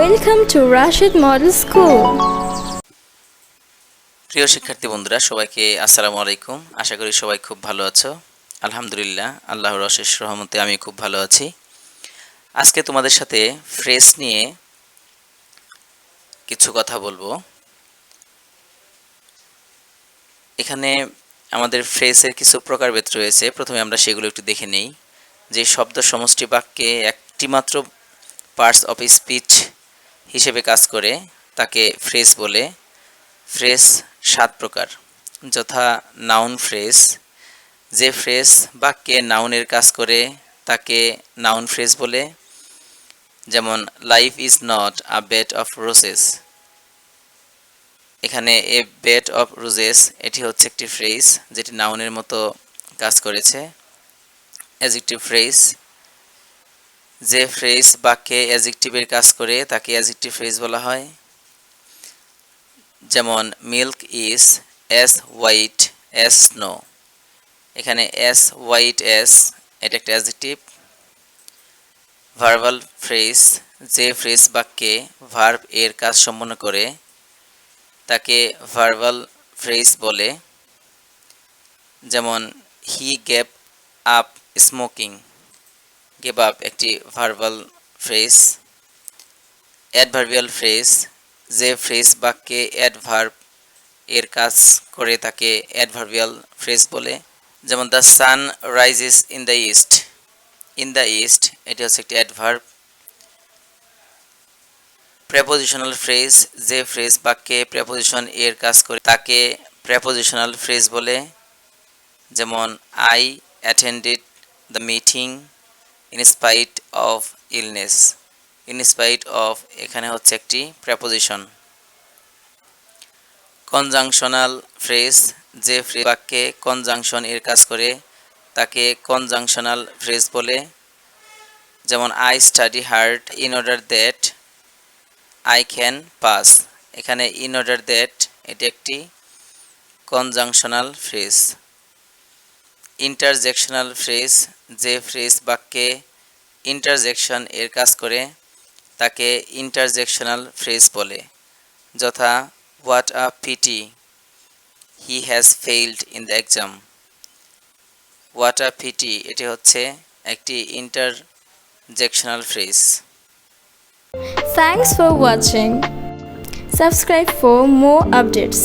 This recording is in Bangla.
Welcome to Rashid Model School. প্রিয় শিক্ষার্থী বন্ধুরা, সবাইকে আসসালামু আলাইকুম। আশা করি সবাই খুব ভালো আছো। আলহামদুলিল্লাহ, আল্লাহর অশেষ রহমতে আমি খুব ভালো আছি। আজকে তোমাদের সাথে ফ্রেশ নিয়ে কিছু কথা বলব। এখানে আমাদের ফ্রেসের কিছু প্রকারভেদ রয়েছে। প্রথমে আমরা সেগুলো একটু দেখে নেই। যে শব্দ সমষ্টি বাক্যে একটি মাত্র পার্টস অফ স্পিচ হিসেবে কাজ করে তাকে ফ্রেস বলে ফ্রেস সাত প্রকার। যথা নাউন ফ্রেস যে ফ্রেস বাক্যে নাউনের কাজ করে তাকে নাউন ফ্রেস বলে, যেমন life is not a bed of roses এখানে এ বেড অফ রোজেস এটি হচ্ছে একটি ফ্রেজ যেটি নাউনের মতো কাজ করেছে। অ্যাজেক্টিভ ফ্রেজ যে ফ্রেজ বাক্যে অ্যাজেক্টিভের কাজ করে, তাকে অ্যাজেক্টিভ ফ্রেজ বলা হয়। যেমন milk is as white as snow এখানে এস হোয়াইট এস এটা একটা অ্যাজেক্টিভ ভার্বাল ফ্রেজ যে ফ্রেজ বাক্যে ভার্ব এর কাজ সম্পন্ন করে, তাকে ভার্বাল ফ্রেজ বলে। যেমন he gave up smoking gave up একটি ভার্বাল ফ্রেজ অ্যাডভার্বিয়াল ফ্রেজ যে ফ্রেজ বাক্যে অ্যাডভার্ব এর কাজ করে তাকে অ্যাডভার্বিয়াল ফ্রেজ বলে। যেমন the sun rises in the east in the east এটি হচ্ছে একটি অ্যাডভার্ব প্রেপোজিশনাল ফ্রেজ যে ফ্রেজ বাক্যে প্রেপোজিশন এর কাজ করে তাকে প্রেপোজিশনাল ফ্রেজ বলে। যেমন I attended the meeting in spite of illness in spite of এখানে হচ্ছে একটি প্রেপোজিশন কনজাংশনাল ফ্রেজ যে ফ্রেজ বাক্যে কনজাংশন এর কাজ করে, তাকে কনজাংশনাল ফ্রেজ বলে। যেমন I study hard in order that I can pass এখানে ইন অর্ডার দ্যাট এটি একটি কনজাংশনাল ফ্রেজ ইন্টারজেকশনাল ফ্রেজ, যে ফ্রেজ বাক্যে ইন্টারজেকশন এর কাজ করে, তাকে ইন্টারজেকশনাল ফ্রেজ বলে যথা, what a pity, he has failed in the exam what a pity, এটি হচ্ছে একটি interjectional phrase Thanks for watching. Subscribe for more updates.